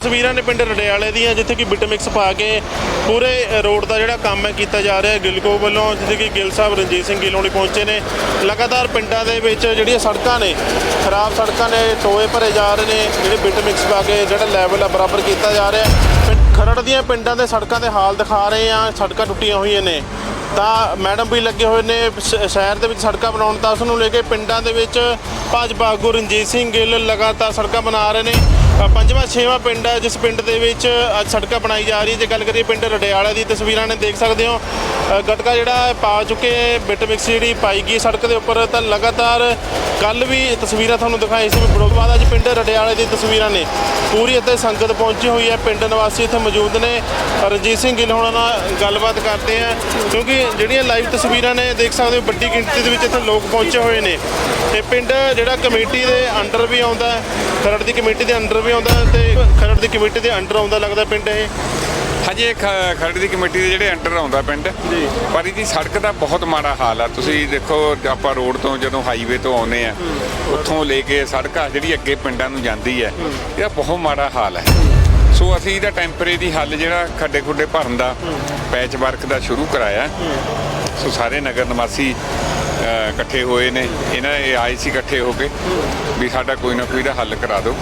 ਤਸਵੀਰਾਂ ਨੇ ਪਿੰਡ ਰਡਿਆਲੇ ਦੀਆਂ, ਜਿੱਥੇ ਕਿ ਬਿਟ ਮਿਕਸ ਪਾ ਕੇ ਪੂਰੇ ਰੋਡ ਦਾ ਜਿਹੜਾ ਕੰਮ ਹੈ, ਕੀਤਾ ਜਾ ਰਿਹਾ ਹੈ। ਗਿਲਕੋ ਵੱਲੋਂ ਜਿੱਥੇ ਕਿ ਗਿੱਲ ਸਾਹਿਬ ਰਣਜੀਤ ਸਿੰਘ ਗਿੱਲ ਹੋਣੀ ਪਹੁੰਚੇ ਨੇ। ਲਗਾਤਾਰ ਪਿੰਡਾਂ ਦੇ ਵਿੱਚ ਜਿਹੜੀਆਂ ਸੜਕਾਂ ਨੇ, ਖਰਾਬ ਸੜਕਾਂ ਨੇ, ਟੋਏ ਭਰੇ ਜਾ ਰਹੇ ਨੇ, ਜਿਹੜੇ ਬਿਟ ਮਿਕਸ ਪਾ ਕੇ ਜਿਹੜਾ ਲੈਵਲ ਆ ਬਰਾਬਰ ਕੀਤਾ ਜਾ ਰਿਹਾ ਹੈ। ਖਰੜ ਦੀਆਂ ਪਿੰਡਾਂ ਦੇ ਸੜਕਾਂ ਦੇ ਹਾਲ ਦਿਖਾ ਰਹੇ ਆ ਸੜਕਾਂ ਟੁੱਟੀਆਂ ਹੋਈਆਂ ਨੇ। ਤਾਂ ਮੈਡਮ ਵੀ ਲੱਗੇ ਹੋਏ ਨੇ ਸ਼ਹਿਰ ਦੇ ਵਿੱਚ ਸੜਕਾਂ ਬਣਾਉਣ, ਤਾਂ ਉਸ ਨੂੰ ਲੈ ਕੇ ਪਿੰਡਾਂ ਦੇ ਵਿੱਚ ਭਾਜਪਾ ਆਗੂ ਰਣਜੀਤ ਸਿੰਘ ਗਿੱਲ ਲਗਾਤਾਰ ਸੜਕਾਂ ਬਣਾ ਰਹੇ ਨੇ। ਪੰਜਵਾਂ, ਛੇਵਾਂ ਪਿੰਡ ਹੈ, ਜਿਸ ਪਿੰਡ ਦੇ ਵਿੱਚ ਅੱਜ ਸੜਕਾਂ ਬਣਾਈ ਜਾ ਰਹੀ ਹੈ। ਜੇ ਗੱਲ ਕਰੀਏ ਪਿੰਡ ਰਡਿਆਲਾ ਦੀ ਤਸਵੀਰਾਂ ਨੇ ਦੇਖ ਸਕਦੇ ਹੋ। ਗਟਕਾ ਜਿਹੜਾ ਪਾ ਚੁੱਕੇ ਬਿਟ ਮਿਕਸ ਜਿਹੜੀ ਪਾਈ ਗਈ ਸੜਕ ਦੇ ਉੱਪਰ। ਤਾਂ ਲਗਾਤਾਰ ਕੱਲ ਵੀ ਤਸਵੀਰਾਂ ਤੁਹਾਨੂੰ ਦਿਖਾਈ ਸੀ। ਵੀ ਬੜੋਦ ਬਾਅਦ ਅੱਜ ਪਿੰਡ ਰਡਿਆਲੇ ਦੀ ਤਸਵੀਰਾਂ ਨੇ। ਪੂਰੀ ਇੱਥੇ ਸੰਗਤ ਪਹੁੰਚੀ ਹੋਈ ਹੈ। ਪਿੰਡ ਨਿਵਾਸੀ ਇੱਥੇ ਮੌਜੂਦ ਨੇ। ਰਣਜੀਤ ਸਿੰਘ ਗਿੱਲ ਹੋਣਾ ਨਾਲ ਗੱਲਬਾਤ ਕਰਦੇ ਆ। ਕਿਉਂਕਿ ਜਿਹੜੀਆਂ ਲਾਈਵ ਤਸਵੀਰਾਂ ਨੇ ਦੇਖ ਸਕਦੇ ਹੋ ਵੱਡੀ ਗਿਣਤੀ ਦੇ ਵਿੱਚ ਇੱਥੇ ਲੋਕ ਪਹੁੰਚੇ ਹੋਏ ਨੇ। ਇਹ ਪਿੰਡ ਜਿਹੜਾ ਕਮੇਟੀ ਦੇ ਅੰਡਰ ਵੀ ਆਉਂਦਾ ਖਰੜ ਦੀ ਕਮੇਟੀ ਦੇ ਅੰਡਰ ਵੀ ਆਉਂਦਾ ਤੇ ਖਰੜ ਦੀ ਕਮੇਟੀ ਦੇ ਅੰਡਰ ਆਉਂਦਾ ਲੱਗਦਾ ਪਿੰਡ ਇਹ। ਹਜੇ ਖ- ਖਰੜ ਦੀ ਕਮੇਟੀ ਦੇ ਜਿਹੜੇ ਅੰਡਰ ਆਉਂਦਾ ਪਿੰਡ। ਜੀ। ਪਰ ਇਹਦੀ ਸੜਕ ਦਾ ਬਹੁਤ ਮਾੜਾ ਹਾਲ ਆ। ਤੁਸੀਂ ਦੇਖੋ ਆਪਾਂ ਰੋਡ ਤੋਂ ਜਦੋਂ ਹਾਈਵੇ ਤੋਂ ਆਉਨੇ ਆ ਉੱਥੋਂ ਲੈ ਕੇ ਸੜਕ ਆ ਜਿਹੜੀ ਅੱਗੇ ਪਿੰਡਾਂ ਨੂੰ ਜਾਂਦੀ ਹੈ। ਇਹਦਾ ਬਹੁਤ ਮਾੜਾ ਹਾਲ ਹੈ। ਸੋ ਅਸੀਂ ਇਹਦਾ ਟੈਂਪਰੇਰੀ ਹੱਲ ਜਿਹੜਾ ਖੱਡੇ ਖੁੱਡੇ ਭਰਨ ਦਾ ਪੈਚ ਵਰਕ ਦਾ ਸ਼ੁਰੂ ਕਰਾਇਆ। ਸੋ ਸਾਰੇ ਨਗਰ ਨਿਵਾਸੀ ਇਕੱਠੇ ਹੋਏ ਨੇ। ਇਹਨਾਂ ਇਹ ਆਏ ਸੀ ਇਕੱਠੇ ਹੋ ਕੇ ਵੀ ਸਾਡਾ ਕੋਈ ਨਾ ਕੋਈ ਦਾ ਹੱਲ ਕਰਾ ਦਿਓ।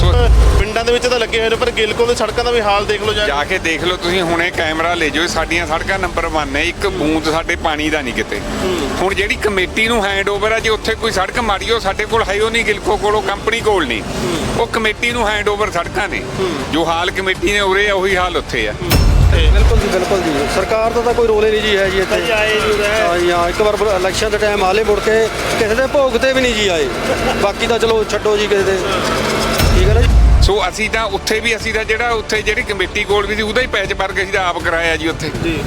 ਸੋ ਪਿੰਡਾਂ ਦੇ ਵਿੱਚ ਤਾਂ ਲੱਗੇ ਹੋਏ ਨੇ ਪਰ ਗਿਲਕੋ ਦੇ ਸੜਕਾਂ ਦਾ ਵੀ ਹਾਲ ਦੇਖ ਲਓ ਜਾ ਕੇ ਦੇਖ ਲਓ ਤੁਸੀਂ ਹੁਣੇ ਕੈਮਰਾ ਲੈ ਜਾਓ। ਸਾਡੀਆਂ ਸੜਕਾਂ ਨੰਬਰ 1 ਹੈ ਇੱਕ ਬੂੰਦ ਸਾਡੇ ਪਾਣੀ ਦਾ ਨਹੀਂ ਕਿਤੇ। ਹੁਣ ਜਿਹੜੀ ਕਮੇਟੀ ਨੂੰ ਹੈਂਡਓਵਰ ਹੈ ਜੇ ਉੱਥੇ ਕੋਈ ਸੜਕ ਮਾੜੀ ਹੋ ਸਾਡੇ ਕੋਲ ਹੈ ਉਹ ਨਹੀਂ ਗਿਲਕੋ ਕੋਲੋਂ ਕੰਪਨੀ ਕੋਲ ਨਹੀਂ। ਉਹ ਕਮੇਟੀ ਨੂੰ ਹੈਂਡਓਵਰ ਸੜਕਾਂ ਨੇ। ਜੋ ਹਾਲ ਕਮੇਟੀ ਨੇ ਉਰੇ ਆ ਉਹੀ ਹਾਲ ਉੱਥੇ ਆ। ਬਿਲਕੁਲ ਜੀ ਬਿਲਕੁਲ ਜੀ। ਸਰਕਾਰ ਦਾ ਤਾਂ ਕੋਈ ਰੋਲ ਹੀ ਨਹੀਂ ਜੀ ਹੈ ਜੀ ਇੱਥੇ। ਆਏ ਜੀ ਉਰੇ। ਹਾਂ। ਜੀ ਹਾਂ ਇੱਕ ਵਾਰ ਇਲੈਕਸ਼ਨ ਦੇ ਟਾਈਮ ਹਾਲੇ ਮੁੜ ਕੇ ਕਿਸੇ ਦੇ ਭੋਗ ਤੇ ਵੀ ਨਹੀਂ ਜੀ ਆਏ। ਬਾਕੀ ਤਾਂ ਚਲੋ ਛੱਡੋ ਜੀ ਕਿਸੇ ਦੇ। ਠੀਕ ਹੈ ਨਾ ਜੀ? ਸੋ ਅਸੀਂ ਤਾਂ ਉੱਥੇ ਵੀ ਅਸੀਂ ਤਾਂ ਜਿਹੜਾ ਉੱਥੇ ਜਿਹੜੀ ਕਮੇਟੀ ਕੋਲ ਵੀ ਸੀ ਉਹਦਾ ਹੀ ਪੈਚ ਭਰ ਕੇ ਅਸੀਂ ਤਾਂ ਆਪ ਕਰਾਇਆ ਜੀ ਉੱਥੇ। ਜੀ।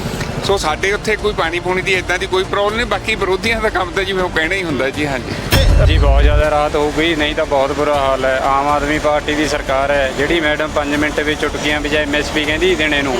ਸੋ ਸਾਡੇ ਉੱਥੇ ਕੋਈ ਪਾਣੀ ਪੂਣੀ ਦੀ ਇਦਾਂ ਦੀ ਕੋਈ ਪ੍ਰੋਬਲਮ ਨਹੀਂ ਬਾਕੀ ਵਿਰੋਧੀਆਂ ਦਾ ਕੰਮ ਤਾਂ ਜਿਵੇਂ ਉਹ ਕਹਿਣਾ ਹੀ ਹੁੰਦਾ ਜੀ ਹਾਂਜੀ। ਜੀ ਬਹੁਤ ਜ਼ਿਆਦਾ ਰਾਹਤ ਹੋ ਗਈ ਨਹੀਂ ਤਾਂ ਬਹੁਤ ਬੁਰਾ ਹਾਲ ਹੈ। ਆਮ ਆਦਮੀ ਪਾਰਟੀ ਦੀ ਸਰਕਾਰ ਹੈ ਜਿਹੜੀ ਮੈਡਮ 5 ਮਿੰਟ ਵਿੱਚ ਚੁਟਕੀਆਂ ਵਜਾਏ ਐਮਐਸਪੀ ਕਹਿੰਦੀ ਦੇਣੇ ਨੂੰ।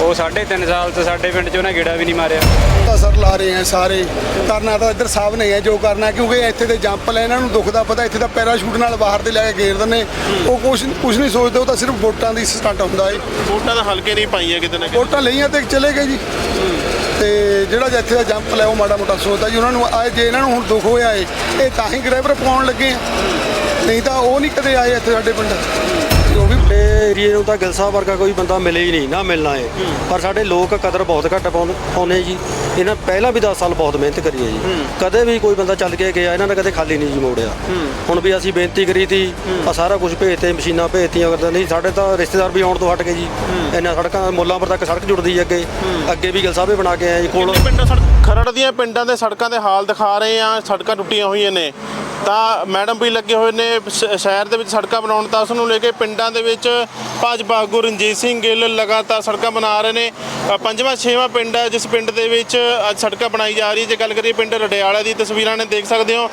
ਉਹ 3.5 ਸਾਲ ਤੋਂ ਸਾਡੇ ਪਿੰਡ 'ਚ ਉਹਨੇ ਗੇੜਾ ਵੀ ਨਹੀਂ ਮਾਰਿਆ। ਤਾਂ ਸਰ ਲਾ ਰਹੇ ਹੈ ਸਾਰੇ। ਕਰਨਾ ਤਾਂ ਇੱਧਰ ਸਾਹਿਬ ਨੇ ਹੈ ਜੋ ਕਰਨਾ ਕਿਉਂਕਿ ਇੱਥੇ ਦੇ ਜੰਪ ਲੈ ਇਹਨਾਂ ਨੂੰ ਦੁੱਖ ਦਾ ਪਤਾ ਇੱਥੇ ਤਾਂ ਪੈਰਾਸ਼ੂਟ ਨਾਲ ਬਾਹਰ ਦੇ ਲੈ ਕੇ ਗੇਰ ਦਿੰਦੇ। ਉਹ ਕੁਝ ਕੁਝ ਨਹੀਂ ਸੋਚਦੇ ਉਹ ਤਾਂ ਸਿਰਫ ਵੋਟਾਂ ਦੀ ਸਟੰਟ ਹੁੰਦਾ ਏ। ਵੋਟਾਂ ਤਾਂ ਹਲਕੇ ਨਹੀਂ ਪਾਈਆਂ ਕਿਤੇ ਨਾ ਕਿਤੇ। ਵੋਟਾਂ ਲਈਆਂ ਤੇ ਚਲੇ ਗਏ ਜੀ। ਤੇ ਜਿਹੜਾ ਇੱਥੇ ਦਾ ਜੰਪ ਲੈ, ਉਹ ਮਾੜਾ ਮੋਟਾ ਸੋਚਦਾ ਜੀ, ਉਹਨਾਂ ਨੂੰ ਆਏ, ਜੇ ਇਹਨਾਂ ਨੂੰ ਹੁਣ ਦੁੱਖ ਹੋਇਆ ਏ, ਇਹ ਤਾਂ ਹੀ ਡਰਾਈਵਰ ਪਾਉਣ ਲੱਗੇ ਆ। ਨਹੀਂ ਤਾਂ ਉਹ ਨਹੀਂ ਕਦੇ ਆਏ ਇੱਥੇ ਸਾਡੇ ਪਿੰਡ। ਉਹ ਵੀ ਤੇ ਏਰੀਏ ਨੂੰ ਤਾਂ ਗਿਲ ਸਾਹਿਬ ਵਰਗਾ ਕੋਈ ਬੰਦਾ ਮਿਲੇ ਹੀ ਨਹੀਂ ਨਾ ਮਿਲਣਾ ਏ ਪਰ ਸਾਡੇ ਲੋਕ ਕਦਰ ਬਹੁਤ ਘੱਟ ਪਾਉਂਦੇ ਪਾਉਂਦੇ ਜੀ। ਇਹਨਾਂ ਪਹਿਲਾਂ ਵੀ 10 ਸਾਲ ਬਹੁਤ ਮਿਹਨਤ ਕਰੀ ਹੈ। ਜੀ ਕਦੇ ਵੀ ਕੋਈ ਬੰਦਾ ਚੱਲ ਕੇ ਗਿਆ ਇਹਨਾਂ ਨੇ ਕਦੇ ਖਾਲੀ ਨਹੀਂ ਜੀ ਮੋੜਿਆ। ਹੁਣ ਵੀ ਅਸੀਂ ਬੇਨਤੀ ਕਰੀ ਤੀ ਆ ਸਾਰਾ ਕੁਝ ਭੇਜਤੇ ਮਸ਼ੀਨਾਂ ਭੇਜਤੀਆਂ ਕਰਦੇ ਨਹੀਂ ਸਾਡੇ ਤਾਂ ਰਿਸ਼ਤੇਦਾਰ ਵੀ ਆਉਣ ਤੋਂ ਹਟ ਗਏ ਜੀ। ਇਹਨਾਂ ਸੜਕਾਂ ਮੁੱਲਾਂ ਪਰ ਤੱਕ ਸੜਕ ਜੁੜਦੀ ਹੈ ਅੱਗੇ। ਅੱਗੇ ਵੀ ਗਿਲ ਸਾਹਿਬ ਹੀ ਬਣਾ ਕੇ ਆਏ ਜੀ ਕੋਲ। ਕਿੰਨੇ ਪਿੰਡਾਂ ਸੜਕ ਖਰੜ ਦੀਆਂ ਪਿੰਡਾਂ ਦੇ ਸੜਕਾਂ ਦੇ ਹਾਲ ਦਿਖਾ ਰਹੇ ਆ ਸੜਕਾਂ ਟੁੱਟੀਆਂ ਹੋਈਆਂ ਨੇ। ਤਾਂ ਮੈਡਮ ਵੀ ਲੱਗੇ ਹੋਏ ਨੇ ਸ਼- ਸ਼ਹਿਰ ਦੇ ਵਿੱਚ ਸੜਕਾਂ ਬਣਾਉਣ ਤਾਂ ਉਸ ਨੂੰ ਲੈ ਕੇ ਪਿੰਡਾਂ ਦੇ ਵਿੱਚ ਭਾਜਪਾ ਆਗੂ ਰਣਜੀਤ ਸਿੰਘ ਗਿੱਲ ਲਗਾਤਾਰ ਸੜਕਾਂ ਬਣਾ ਰਹੇ ਨੇ। ਪੰਜਵਾਂ, ਛੇਵਾਂ ਪਿੰਡ ਹੈ, ਜਿਸ ਪਿੰਡ ਦੇ ਵਿੱਚ ਅੱਜ ਸੜਕਾਂ ਬਣਾਈ ਜਾ ਰਹੀ ਹੈ। ਜੇ ਗੱਲ ਕਰੀਏ ਪਿੰਡ ਰਡਿਆਲਾ ਦੀ ਤਸਵੀਰਾਂ ਨੇ ਦੇਖ ਸਕਦੇ ਹੋ।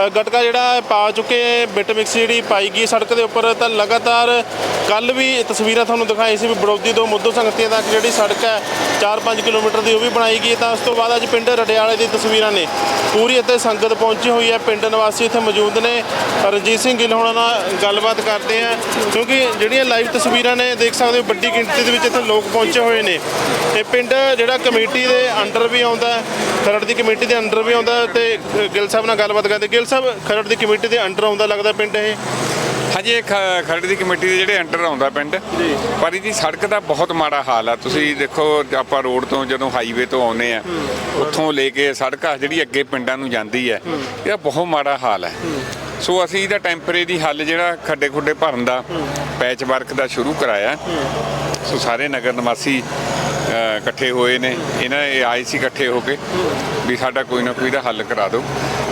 ਗਟਕਾ ਜਿਹੜਾ ਪਾ ਚੁੱਕੇ ਬਿਟ ਮਿਕਸ ਜਿਹੜੀ ਪਾਈ ਗਈ ਸੜਕ ਦੇ ਉੱਪਰ, ਤਾਂ ਲਗਾਤਾਰ ਕੱਲ ਵੀ ਤਸਵੀਰਾਂ ਤੁਹਾਨੂੰ ਦਿਖਾਈ ਸੀ ਵੀ ਬੜੌਦੀ ਤੋਂ ਮੁੱਦੋ ਸੰਗਤੀਆਂ ਤੱਕ ਜਿਹੜੀ ਸੜਕ ਹੈ 4-5 ਕਿਲੋਮੀਟਰ ਦੀ ਉਹ ਵੀ ਬਣਾਈ ਗਈ ਤਾਂ ਉਸ ਤੋਂ ਬਾਅਦ ਅੱਜ ਪਿੰਡ ਰਡਿਆਲੇ ਦੀ ਤਸਵੀਰਾਂ ਨੇ। ਪੂਰੀ ਇੱਥੇ ਸੰਗਤ ਪਹੁੰਚੀ ਹੋਈ ਹੈ। ਪਿੰਡ ਨਿਵਾਸੀ ਇੱਥੇ ਮੌਜੂਦ ਨੇ। ਰਣਜੀਤ ਸਿੰਘ ਗਿੱਲ ਹੋਣਾ ਨਾਲ ਗੱਲਬਾਤ ਕਰਦੇ ਆ ਕਿਉਂਕਿ ਜਿਹੜੀਆਂ ਲਾਈਵ ਤਸਵੀਰਾਂ ਨੇ, ਦੇਖ ਸਕਦੇ ਹੋ ਵੱਡੀ ਗਿਣਤੀ ਦੇ ਵਿੱਚ ਇੱਥੇ ਲੋਕ ਪਹੁੰਚੇ ਹੋਏ ਨੇ। ਇਹ ਪਿੰਡ ਜਿਹੜਾ ਕਮੇਟੀ ਦੇ ਅੰਡਰ ਵੀ ਆਉਂਦਾ ਖਰੜ ਦੀ ਕਮੇਟੀ ਦੇ ਅੰਡਰ ਵੀ ਆਉਂਦਾ ਹੈ, ਤੇ ਗਿੱਲ ਸਾਹਿਬ ਨਾਲ ਗੱਲਬਾਤ ਕਰਦੇ ਗਿੱਲ ਸਾਹਿਬ ਖਰੜ ਦੀ ਕਮੇਟੀ ਦੇ ਅੰਡਰ ਆਉਂਦਾ ਲੱਗਦਾ ਪਿੰਡ ਇਹ? ਹਜੇ ਖ- ਖਰੜ ਦੀ ਕਮੇਟੀ ਦੇ ਜਿਹੜੇ ਅੰਡਰ ਆਉਂਦਾ ਪਿੰਡ। ਪਰ ਇਹਦੀ ਸੜਕ ਦਾ ਬਹੁਤ ਮਾੜਾ ਹਾਲ ਆ। ਤੁਸੀਂ ਦੇਖੋ ਆਪਾਂ ਰੋਡ ਤੋਂ ਜਦੋਂ ਹਾਈਵੇ ਤੋਂ ਆਉਨੇ ਆ ਉੱਥੋਂ ਲੈ ਕੇ ਸੜਕ ਆ ਜਿਹੜੀ ਅੱਗੇ ਪਿੰਡਾਂ ਨੂੰ ਜਾਂਦੀ ਹੈ। ਇਹਦਾ ਬਹੁਤ ਮਾੜਾ ਹਾਲ ਹੈ। ਸੋ ਅਸੀਂ ਇਹਦਾ ਟੈਂਪਰੇਰੀ ਹੱਲ ਜਿਹੜਾ ਖੱਡੇ ਖੁੱਡੇ ਭਰਨ ਦਾ ਪੈਚ ਵਰਕ ਦਾ ਸ਼ੁਰੂ ਕਰਾਇਆ। ਸੋ ਸਾਰੇ ਨਗਰ ਨਿਵਾਸੀ ਇਕੱਠੇ ਹੋਏ ਨੇ। ਇਹਨਾਂ ਇਹ ਆਏ ਸੀ ਇਕੱਠੇ ਹੋ ਕੇ ਵੀ ਸਾਡਾ ਕੋਈ ਨਾ ਕੋਈ ਦਾ ਹੱਲ ਕਰਾ ਦਿਓ।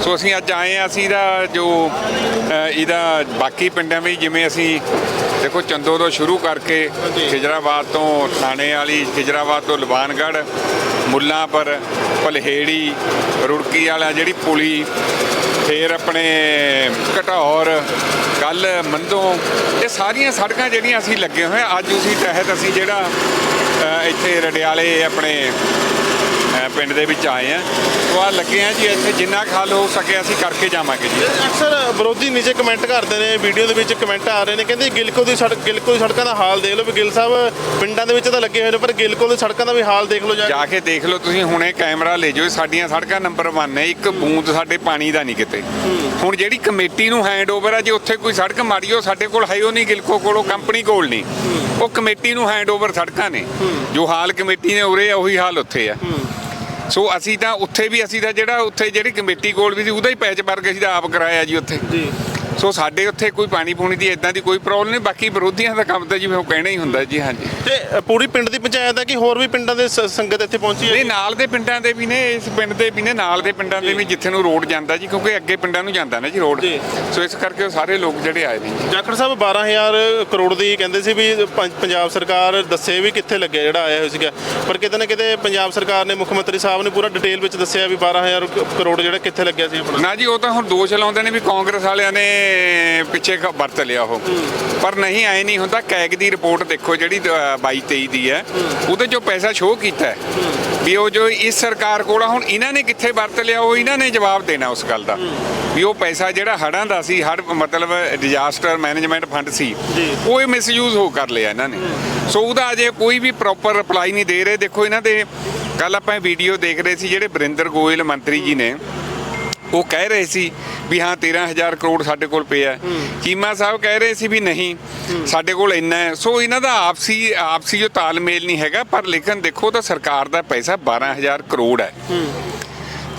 ਸੋ ਅਸੀਂ ਅੱਜ ਆਏ ਆ ਅਸੀਂ ਇਹਦਾ ਜੋ ਇਹਦਾ ਬਾਕੀ ਪਿੰਡਾਂ ਵਿੱਚ ਜਿਵੇਂ ਅਸੀਂ ਦੇਖੋ ਚੰਦੋ ਤੋਂ ਸ਼ੁਰੂ ਕਰਕੇ ਖਿਜਰਾਬਾਦ ਤੋਂ ਥਾਣੇ ਵਾਲੀ ਖਿਜਰਾਬਾਦ ਤੋਂ ਲਵਾਨਗੜ੍ਹ ਮੁੱਲਾਂਪੁਰ ਪਲਹੇੜੀ ਰੁੜਕੀ ਵਾਲਾ ਜਿਹੜੀ ਪੁਲੀ ਫੇਰ ਆਪਣੇ ਘਟੌਰ ਕੱਲ ਮੰਦੋਂ ਇਹ ਸਾਰੀਆਂ ਸੜਕਾਂ ਜਿਹੜੀਆਂ ਅਸੀਂ ਲੱਗੇ ਹੋਏ ਆ, ਅੱਜ ਉਸੇ ਤਹਿਤ ਅਸੀਂ ਜਿਹੜਾ ਇੱਥੇ ਰਡਿਆਲੇ ਆਪਣੇ ਪਿੰਡ ਦੇ ਵਿੱਚ ਆਏ ਆ। ਸੋ ਆ ਲੱਗੇ ਆ ਜੀ ਇੱਥੇ ਜਿੰਨਾ ਹੱਲ ਹੋ ਸਕੇ ਅਸੀਂ ਕਰਕੇ ਜਾਵਾਂਗੇ ਜੀ। ਅਕਸਰ ਵਿਰੋਧੀ ਨੀਚੇ ਕਮੈਂਟ ਕਰਦੇ ਨੇ ਵੀਡੀਓ ਦੇ ਵਿੱਚ ਕਮੈਂਟ ਆ ਰਹੇ ਨੇ ਕਹਿੰਦੇ ਗਿਲਕੋ ਦੀ ਸੜਕ ਗਿਲਕੋ ਦੀ ਸੜਕਾਂ ਦਾ ਹਾਲ ਦੇਖ ਲਓ ਵੀ ਗਿੱਲ ਸਾਹਿਬ ਪਿੰਡਾਂ ਦੇ ਵਿੱਚ ਤਾਂ ਲੱਗੇ ਹੋਏ ਨੇ ਪਰ ਗਿਲਕੋ ਦੀ ਸੜਕਾਂ ਦਾ ਵੀ ਹਾਲ ਦੇਖ ਲਓ ਜਾ ਕੇ। ਦੇਖ ਲਓ ਤੁਸੀਂ ਹੁਣੇ ਕੈਮਰਾ ਲੈ ਜਾਓ ਸਾਡੀਆਂ ਸੜਕਾਂ ਨੰਬਰ 1 ਨੇ ਇੱਕ ਬੂੰਦ ਸਾਡੇ ਪਾਣੀ ਦਾ ਨਹੀਂ ਕਿਤੇ। ਹੁਣ ਜਿਹੜੀ ਕਮੇਟੀ ਨੂੰ ਹੈਂਡਓਵਰ ਆ ਜੇ ਉੱਥੇ ਕੋਈ ਸੜਕ ਮਾੜੀ ਹੋ ਸਾਡੇ ਕੋਲ ਹੈ ਉਹ ਨਹੀਂ ਗਿਲਕੋ ਕੋਲੋਂ ਕੰਪਨੀ ਕੋਲ ਨਹੀਂ। ਉਹ ਕਮੇਟੀ ਨੂੰ ਹੈਂਡਓਵਰ ਸੜਕਾਂ ਨੇ। ਜੋ ਹਾਲ ਕਮੇਟੀ ਨੇ ਉਰੇ ਆ ਉਹੀ ਹਾਲ ਉੱਥੇ ਆ। ਸੋ ਅਸੀਂ ਤਾਂ ਉੱਥੇ ਵੀ ਅਸੀਂ ਤਾਂ ਜਿਹੜਾ ਉੱਥੇ ਜਿਹੜੀ ਕਮੇਟੀ ਕੋਲ ਵੀ ਸੀ, ਉਹਦਾ ਹੀ ਪੈਚ ਵਰਗ ਅਸੀਂ ਤਾਂ ਆਪ ਕਰਾਇਆ ਜੀ ਉੱਥੇ। ਜੀ। ਸੋ ਸਾਡੇ ਉੱਥੇ ਕੋਈ ਪਾਣੀ ਪੂਣੀ ਦੀ ਇਦਾਂ ਦੀ ਕੋਈ ਪ੍ਰੋਬਲਮ ਨਹੀਂ ਬਾਕੀ ਵਿਰੋਧੀਆਂ ਦਾ ਕੰਮ ਤਾਂ ਜਿਵੇਂ ਉਹ ਕਹਿਣਾ ਹੀ ਹੁੰਦਾ ਜੀ ਹਾਂਜੀ। ਤੇ ਪੂਰੀ ਪਿੰਡ ਦੀ ਪੰਚਾਇਤ ਹੈ ਕਿ ਹੋਰ ਵੀ ਪਿੰਡਾਂ ਦੇ ਸੰਗਤ ਇੱਥੇ ਪਹੁੰਚੀ ਹੈ? ਨਹੀਂ ਨਾਲ ਦੇ ਪਿੰਡਾਂ ਦੇ ਵੀ ਨੇ ਇਸ ਪਿੰਡ ਦੇ ਵੀ ਨੇ ਨਾਲ ਦੇ ਪਿੰਡਾਂ ਦੇ ਵੀ ਜਿੱਥੇ ਨੂੰ ਰੋਡ ਜਾਂਦਾ ਜੀ ਕਿਉਂਕਿ ਅੱਗੇ ਪਿੰਡਾਂ ਨੂੰ ਜਾਂਦਾ ਨਾ ਜੀ ਰੋਡ। ਸੋ ਇਸ ਕਰਕੇ ਉਹ ਸਾਰੇ ਲੋਕ ਜਿਹੜੇ ਆਏ ਨੇ ਜੀ। ਜਾਖੜ ਸਾਹਿਬ 12000 ਕਰੋੜ ਦੀ ਕਹਿੰਦੇ ਸੀ ਵੀ ਪੰਜਾਬ ਸਰਕਾਰ ਦੱਸੇ ਵੀ ਕਿੱਥੇ ਲੱਗਿਆ ਜਿਹੜਾ ਆਇਆ ਹੋਇਆ ਸੀਗਾ। ਪਰ ਕਿਤੇ ਨਾ ਕਿਤੇ ਪੰਜਾਬ ਸਰਕਾਰ ਨੇ ਮੁੱਖ ਮੰਤਰੀ ਸਾਹਿਬ ਨੇ ਪੂਰਾ ਡਿਟੇਲ ਵਿੱਚ ਦੱਸਿਆ ਵੀ 12000 ਕ- ਕਰੋੜ ਜਿਹੜਾ ਕਿੱਥੇ ਲੱਗਿਆ ਸੀ ਆਪਣਾ। ਨਾ ਜੀ ਉਹ ਤਾਂ ਹੁਣ ਦੋਸ਼ ਲਾਉਂਦੇ ਨੇ ਵੀ ਕਾਂਗਰਸ ਵਾਲਿਆਂ ਨੇ ਪਿੱਛੇ ਕ- ਵਰਤ ਲਿਆ ਉਹ। ਪਰ ਨਹੀਂ ਆਏ ਨਹੀਂ ਹੁੰਦਾ ਕੈਗ ਦੀ ਰਿਪੋਰਟ ਦੇਖੋ ਜਿਹੜੀ 22 23 ਦੀ ਹੈ। ਉਹਦੇ ਚੋਂ ਪੈਸਾ ਸ਼ੋਅ ਕੀਤਾ ਹੈ। ਵੀ ਉਹ ਜੋ ਇਸ ਸਰਕਾਰ ਕੋਲ ਆ ਹੁਣ ਇਹਨਾਂ ਨੇ ਕਿੱਥੇ ਵਰਤ ਲਿਆ ਉਹ ਇਹਨਾਂ ਨੇ ਜਵਾਬ ਦੇਣਾ ਉਸ ਗੱਲ ਦਾ। ਵੀ ਉਹ ਪੈਸਾ ਜਿਹੜਾ ਹੜਾਂ ਦਾ ਸੀ ਹੜ ਮਤਲਬ ਡਿਜ਼ਾਸਟਰ ਮੈਨੇਜਮੈਂਟ ਫੰਡ ਸੀ ਉਹ ਇਹ ਮਿਸਯੂਜ਼ ਹੋ ਕਰ ਲਿਆ ਇਹਨਾਂ ਨੇ। ਸੋ ਉਹਦਾ ਅਜੇ ਕੋਈ ਵੀ ਪ੍ਰੋਪਰ ਰਿਪਲਾਈ ਨਹੀਂ ਦੇ ਰਹੇ। ਦੇਖੋ ਇਹਨਾਂ ਦੇ ਕੱਲ ਆਪਾਂ ਵੀਡੀਓ ਦੇਖ ਰਹੇ ਸੀ ਜਿਹੜੇ ਬਰਿੰਦਰ ਗੋਇਲ ਮੰਤਰੀ ਜੀ ਨੇ ਉਹ ਕਹਿ ਰਹੇ ਸੀ ਵੀ ਹਾਂ 13000 ਕਰੋੜ ਸਾਡੇ ਕੋਲ ਪਿਆ। ਚੀਮਾ ਸਾਹਿਬ ਕਹਿ ਰਹੇ ਸੀ ਵੀ ਨਹੀਂ ਸਾਡੇ ਕੋਲ ਇੰਨਾ ਹੈ। ਸੋ ਇਹਨਾਂ ਦਾ ਆਪਸੀ ਆਪਸੀ ਜੋ ਤਾਲਮੇਲ ਨਹੀਂ ਹੈਗਾ ਪਰ ਲੇਕਿਨ ਦੇਖੋ ਤਾਂ ਸਰਕਾਰ ਦਾ ਪੈਸਾ 12000 ਕਰੋੜ ਹੈ।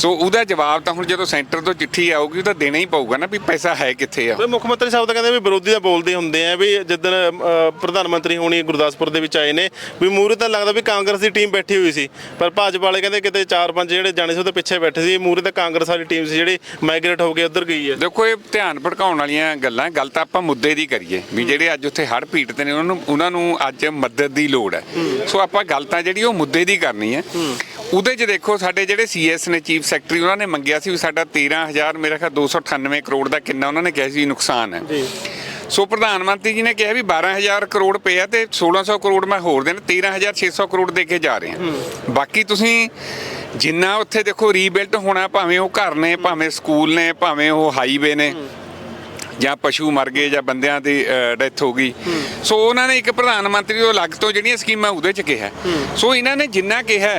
ਸੋ ਉਹਦਾ ਜਵਾਬ ਤਾਂ ਹੁਣ ਜਦੋਂ ਸੈਂਟਰ ਤੋਂ ਚਿੱਠੀ ਆਊਗੀ ਉਹ ਤਾਂ ਦੇਣਾ ਹੀ ਪਊਗਾ ਨਾ ਵੀ ਪੈਸਾ ਹੈ ਕਿੱਥੇ ਆ। ਤੇ ਮੁੱਖ ਮੰਤਰੀ ਸਾਹਿਬ ਤਾਂ ਕਹਿੰਦੇ ਵੀ ਵਿਰੋਧੀ ਦਾ ਬੋਲਦੇ ਹੁੰਦੇ ਆ ਵੀ ਜਿੱਦਣ ਅ, ਪ੍ਰਧਾਨ ਮੰਤਰੀ ਹੋਣੀ ਗੁਰਦਾਸਪੁਰ ਦੇ ਵਿੱਚ ਆਏ ਨੇ ਵੀ ਮੂਹਰੇ ਤਾਂ ਲੱਗਦਾ ਵੀ ਕਾਂਗਰਸ ਦੀ ਟੀਮ ਬੈਠੀ ਹੋਈ ਸੀ ਪਰ ਭਾਜਪਾ ਵਾਲੇ ਕਹਿੰਦੇ ਕਿਤੇ ਚਾਰ ਪੰਜ ਜਿਹੜੇ ਜਾਣੇ ਸੀ ਉਹਦੇ ਪਿੱਛੇ ਬੈਠੇ ਸੀ ਮੂਹਰੇ ਤਾਂ ਕਾਂਗਰਸ ਵਾਲੀ ਟੀਮ ਸੀ ਜਿਹੜੀ ਮਾਈਗ੍ਰੇਟ ਹੋ ਕੇ ਉੱਧਰ ਗਈ ਹੈ। ਦੇਖੋ ਇਹ ਧਿਆਨ ਭਟਕਾਉਣ ਵਾਲੀਆਂ ਗੱਲਾਂ ਗੱਲ ਤਾਂ ਆਪਾਂ ਮੁੱਦੇ ਦੀ ਕਰੀਏ ਵੀ ਜਿਹੜੇ ਅੱਜ ਉੱਥੇ ਹੜ੍ਹ ਪੀੜਤ ਨੇ ਉਹਨਾਂ ਨੂੰ ਉਹਨਾਂ ਨੂੰ ਅੱਜ ਮਦਦ ਦੀ ਲੋੜ ਹੈ। ਸੋ ਆਪਾਂ ਗੱਲ ਤਾਂ ਜਿਹੜੀ ਉਹ ਮੁੱਦੇ ਦੀ ਕਰਨੀ ਹੈ। ਉਹਦੇ 'ਚ ਦੇਖੋ ਸਾਡੇ ਜਿਹੜੇ ਸੀਐਸ ਨੇ ਚੀਫ ਸੈਕਟਰੀ ਉਹਨਾਂ ਨੇ ਮੰਗਿਆ ਸੀ ਵੀ ਸਾਡਾ 13000 ਮੇਰੇ ਖਿਆਲ 298 ਕਰੋੜ ਦਾ ਕਿੰਨਾ ਉਹਨਾਂ ਨੇ ਕਿਹਾ ਸੀ ਨੁਕਸਾਨ ਹੈ। ਸੋ ਪ੍ਰਧਾਨ ਮੰਤਰੀ ਜੀ ਨੇ ਕਿਹਾ ਵੀ 12000 ਕਰੋੜ ਪਿਆ ਤੇ 1600 ਕਰੋੜ ਮੈਂ ਹੋਰ ਦੇਣ 13600 ਕਰੋੜ ਦੇ ਕੇ ਜਾ ਰਹੇ ਹਾਂ। ਬਾਕੀ ਤੁਸੀਂ ਜਿੰਨਾ ਉੱਥੇ ਦੇਖੋ ਰੀਬਿਲਟ ਹੋਣਾ ਭਾਵੇਂ ਉਹ ਘਰ ਨੇ ਭਾਵੇਂ ਸਕੂਲ ਨੇ ਭਾਵੇਂ ਉਹ ਹਾਈਵੇ ਨੇ ਜਾਂ ਪਸ਼ੂ ਮਰ ਗਏ ਜਾਂ ਬੰਦਿਆਂ ਦੀ ਡੈਥ ਹੋ ਗਈ। ਸੋ ਉਹਨਾਂ ਨੇ ਇੱਕ ਪ੍ਰਧਾਨ ਮੰਤਰੀ ਤੋਂ ਅਲੱਗ ਤੋਂ ਜਿਹੜੀਆਂ ਸਕੀਮਾਂ ਉਹਦੇ ਚ ਕਿਹਾ। ਸੋ ਇਹਨਾਂ ਨੇ ਜਿੰਨਾ ਕਿਹਾ